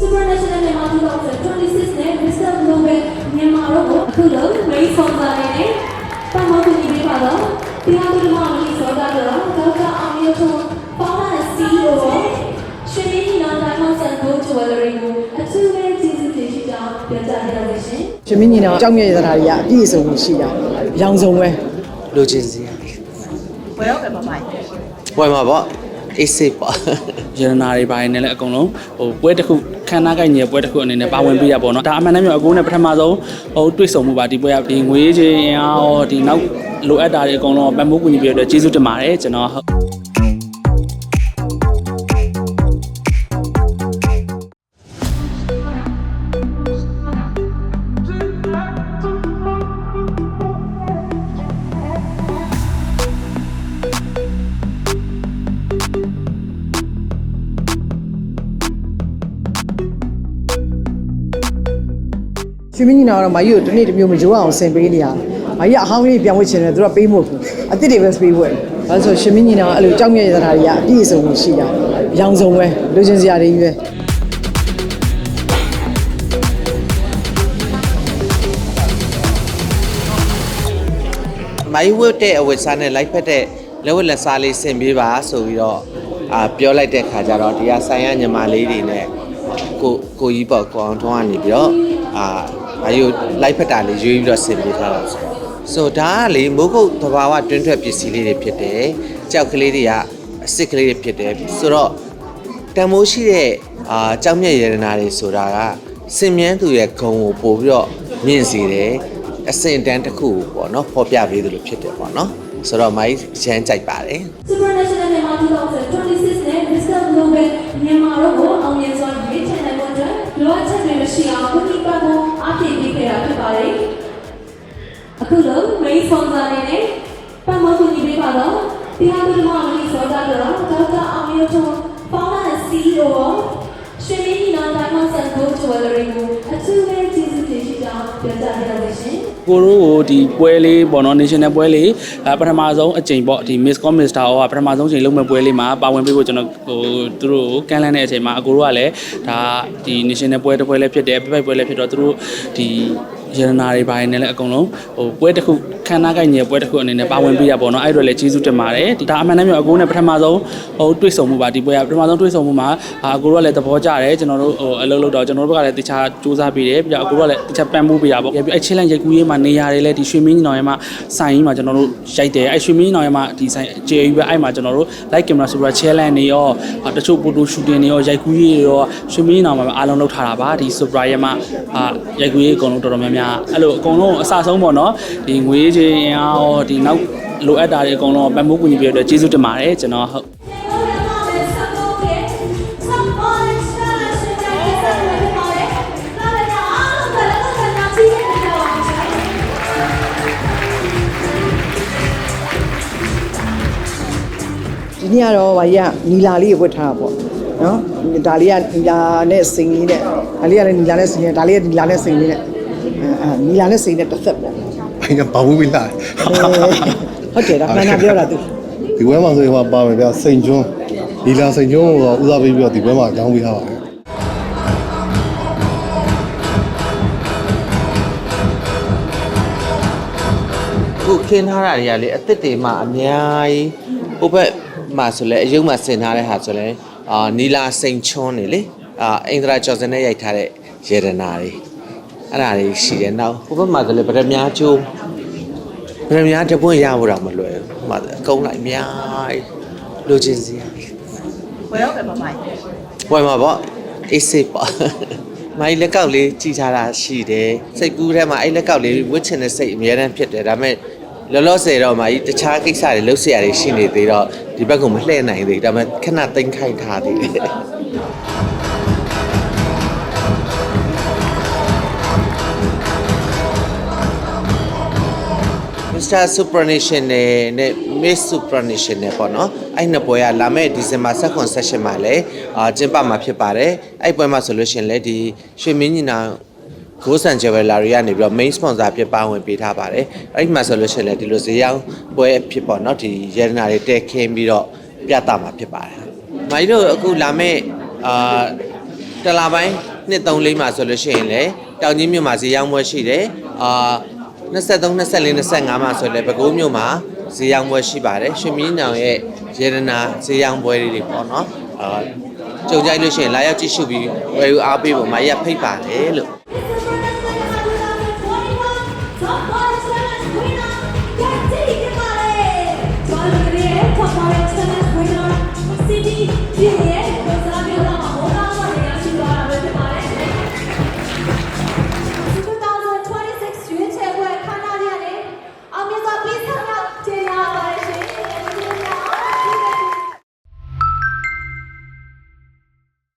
Supernational Myanmar 2026နဲ့ Mr. Global မြန်မာတို့ကိုအခုလို main sponsor အနေနဲ့ပတ်မောကူညီပေးပါတော့တရားသူတော်မကြီးစောတာတော့ဒေါက်တာအောင်ရထွန်း Founder and CEO ရွှေမင်းညီနောင် Diamond and Gold Jewelry ကိုအထူးပဲကျေးဇူးတင်ရှိကြောင်းပြောကြားရပါရှင်။ရှင်မင်းညီနောင်အကြောင်းမြတ်ရတာတွေကအပြည့်အစုံရှိတာအရောင်စုံပဲလိုချင်စီဝယ်တော့ပဲမမိုက်ဝယ်မှာပေါ့ အေးဆေးပါရတနာတွေပိုင်းနဲ့လည်းအကုန်လုံးဟိုပွဲတစ်ခုခန်းနာကိုက်ညီပွဲတစ်ခုအနေနဲ့ပါဝင်ပြရပေါ့နော်ဒါအမှန်တမ်းပြောအကူနဲ့ပထမဆုံးဟိုတွေ့ဆုံမှုပါဒီပွဲကဒီငွေချင်းရောဒီနောက်လိုအပ်တာတွေအကုန်လုံးပံ့ပိုးကူညီပြရတဲ့ကျေးဇူးတင်ပါတယ်ကျွန်တော် ရှင်မင်းညီနောင်ကတော့မာကြီးကိုတစ်နေ့တစ်မျိုးမကြိုးအောင်ဆင်ပေးနေရမာကြီးကအဟောင်းလေးပြန်ဝှက်ချင်တယ်သူကပေးမို့ဘူးအစ်စ်တွေပဲပေးဝှက်ဒါဆိုရှင်မင်းညီနောင်အဲ့လိုအကြောင်းမြတ်ရတာတွေကအပြည့်အစုံရှိတာအရောင်စုံပဲလိုချင်စရာတွေကြီးပဲမိုင်းဝတ်တဲ့အဝတ်စားနဲ့လိုက်ဖက်တဲ့လက်ဝတ်လက်စားလေးဆင်ပေးပါဆိုပြီးတော့အာပြောလိုက်တဲ့ခါကျတော့ဒီကဆိုင်ရညီမလေးတွေနဲ့ကိုကိုကြီးပေါ့ကိုအောင်ထွန်းကနေပြီးတော့အာ မိုင်းကိုလိုက်ဖက်တာလေးရွေးပြီးတော့ဆင်ပေးထားတာဆိုဆိုဒါကလေမိုးကုတ်သဘာဝတွင်းထွက်ပစ္စည်းလေးတွေဖြစ်တယ်ကြောက်ကလေးတွေကအစ်စ်ကလေးတွေဖြစ်တယ်ဆိုတော့တန်မိုးရှိတဲ့အာကြောက်မြက်ရတနာတွေဆိုတာကစင်မြန်းသူရဲ့ဂုံကိုပို့ပြီးတော့မြင့်စေတယ်အစင်တန်းတစ်ခုကိုပေါ့နော်ဖော်ပြပေးသလိုဖြစ်တယ်ပေါ့နော်ဆိုတော့မိုင်းရမ်းကြိုက်ပါတယ် Supernational Myanmar 2026နဲ့ Mr. Global မြန်မာတို့ကိုအောင်မြင်စွာရွေးချယ်နိုင်ဖို့အတွက်လိုအပ်ချက်တွေမရှိအောင် လို main sponsor အနေနဲ့ပတ်မောကူညီပေးပါတော့တရားသူတော်မကြီးစောတာတော့ဒေါက်တာအောင်ရထွန်း Founder and CEO ရွှေမင်းညီနောင် Diamond and Gold Jewelry ကိုအထူးပဲကျေးဇူးတင်ရှိကြောင်းပြောကြားရပါရှင်။ကိုရိုးကိုဒီပွဲလေးပေါ့နော် national ပွဲလေးအပထမဆုံးအကြိမ်ပေါ့ဒီ Miss Com Mister ဟောကပထမဆုံးအကြိမ်လုပ်မဲ့ပွဲလေးမှာပါဝင်ပေးဖို့ကျွန်တော်ဟိုသူတို့ကိုကမ်းလှမ်းတဲ့အချိန်မှာအကိုတို့ကလည်းဒါဒီ national ပွဲတစ်ပွဲလေးဖြစ်တယ်ပြပိုက်ပွဲလေးဖြစ်တော့သူတို့ဒီ ရတနာတွေပိုင်းနဲ့လည်းအကုန်လုံးဟိုပွဲတစ်ခုခန်းနာကိုက်ညီပွဲတစ်ခုအနေနဲ့ပါဝင်ပေးရပါတော့အဲ့တော့လည်းကျေးဇူးတင်ပါတယ်ဒီဒါအမှန်တမ်းပြောအကိုနဲ့ပထမဆုံးဟိုတွေ့ဆုံမှုပါဒီပွဲကပထမဆုံးတွေ့ဆုံမှုမှာအာအကိုတို့ကလည်းသဘောကျတယ်ကျွန်တော်တို့ဟိုအလုပ်လုပ်တော့ကျွန်တော်တို့ဘက်ကလည်းတခြားစူးစမ်းပေးတယ်ပြီးတော့အကိုတို့ကလည်းတခြားပံ့ပိုးပေးတာပေါ့ပြီးအဲ့ချင်းလန့်ရိုက်ကူးရေးမှာနေရာတွေလည်းဒီရွှေမင်းညီနောင်ရဲမှာဆိုင်ကြီးမှာကျွန်တော်တို့ရိုက်တယ်အဲ့ရွှေမင်းညီနောင်ရဲမှာဒီဆိုင်ကျေယူပဲအဲ့မှာကျွန်တော်တို့ live camera super challenge တွေရောအာတချို့ photo shooting တွေရောရိုက်ကူးရေးတွေရောရွှေမင်းညီနောင်မှာအားလုံးလုပ်ထားတာပါဒီ super ရဲမှာအာရိုက်ကူးရေးအကုန်လုံးတော်တော်များများအဲ့လိုအကုန်လုံးအစဆုံးပေါ့နော်ဒီငွေချင်းအင်အားရောဒီနောက်လိုအပ်တာတွေအကုန်လုံးပံ့ပိုးကူညီပေးရတဲ့ကျေးဇူးတင်ပါတယ်ကျွန်တော်ဟုတ်ဒီနေ့ကတော့ဗာကြီးကနီလာလေးကိုဝတ်ထားတာပေါ့နော်ဒါလေးကနီလာနဲ့စိန်လေးနဲ့ဒါလေးကလည်းနီလာနဲ့စိန်နဲ့ဒါလေးကနီလာနဲ့စိန်လေးနဲ့ အဲအဲနီလာနဲ့စိန်နဲ့တစ်သက်ပေါ့ဘယ်ကဘာဘူးလာဟုတ်တယ်ဒါမှန်တာပြောတာသူဒီဝဲမှာဆိုရင်ဟိုပါမယ်ဗျစိန်ကျွန်းဒီလာစိန်ကျွန်းကိုတော့ဦးစားပေးပြီးတော့ဒီဝဲမှာအကြောင်းပေးထားပါတယ်ခုခင်းထားတာတွေကလေအသစ်တွေမှအများကြီးဟိုဘက်မှာဆိုလဲအယုံမှာဆင်ထားတဲ့ဟာဆိုလဲအာနီလာစိန်ချွန်းနေလေအာအိန္ဒရာကျော်စင်နဲ့ရိုက်ထားတဲ့ရေဒနာတွေ အဲ့ဒါတွေရှိတယ်နောက်ဟိုဘက်မှာဆိုလည်းဗရမ ्या ကျိုးဗရမ ्या တပွင့်ရဖို့တော့မလွယ်ဘူးဟိုမှာအကုန်လိုက်အများကြီးလိုချင်စီဝယ်ရောက်ပဲမမိုက်ဝယ်မှာပေါ့အေးစိတ်ပေါ့မိုင်းလက်ကောက်လေးကြည်ထားတာရှိတယ်စိတ်ကူးထဲမှာအဲ့လက်ကောက်လေးဝှစ်ချင်တဲ့စိတ်အများတန်းဖြစ်တယ်ဒါပေမဲ့လောလောဆယ်တော့မှတခြားကိစ္စတွေလှုပ်ဆရာတွေရှိနေသေးတော့ဒီဘက်ကမလှည့်နိုင်သေးဒါပေမဲ့ခဏတိမ်ခိုင်ထားသေးတယ် Mr. Supranational နဲ့ Miss Supranational ပေါ့နော်အဲ့နှစ်ပွဲကလာမယ့်ဒီဇင်ဘာ16 session မှာလည်းအာကျင်းပမှာဖြစ်ပါတယ်အဲ့ပွဲမှာဆိုလို့ရှိရင်လည်းဒီရွှေမင်းညီနောင် Ghost and Jewelry ကနေပြီးတော့ main sponsor ဖြစ်ပါဝင်ပေးထားပါတယ်အဲ့ဒီမှာဆိုလို့ရှိရင်လည်းဒီလိုဈေးရောက်ပွဲဖြစ်ပေါ့နော်ဒီရတနာတွေတဲခင်းပြီးတော့ပြသမှာဖြစ်ပါတယ်မိုင်းတို့အခုလာမယ့်အာတလာပိုင်းနှစ်3လေးမှာဆိုလို့ရှိရင်လေတောင်ကြီးမြို့မှာဈေးရောင်းပွဲရှိတယ်အာ 23 24 25မှာဆိုလည်းပဲခူးမြို့မှာဈေးရောင်းပွဲရှိပါတယ်ရွှေမင်းနောင်ရဲ့ရေဒနာဈေးရောင်းပွဲလေးတွေပေါ့နော်အာကြုံကြိုက်လို့ရှိရင်လာရောက်ကြည့်ရှုပြီးဝယ်ယူအားပေးဖို့မရဖိတ်ပါတယ်လို့ This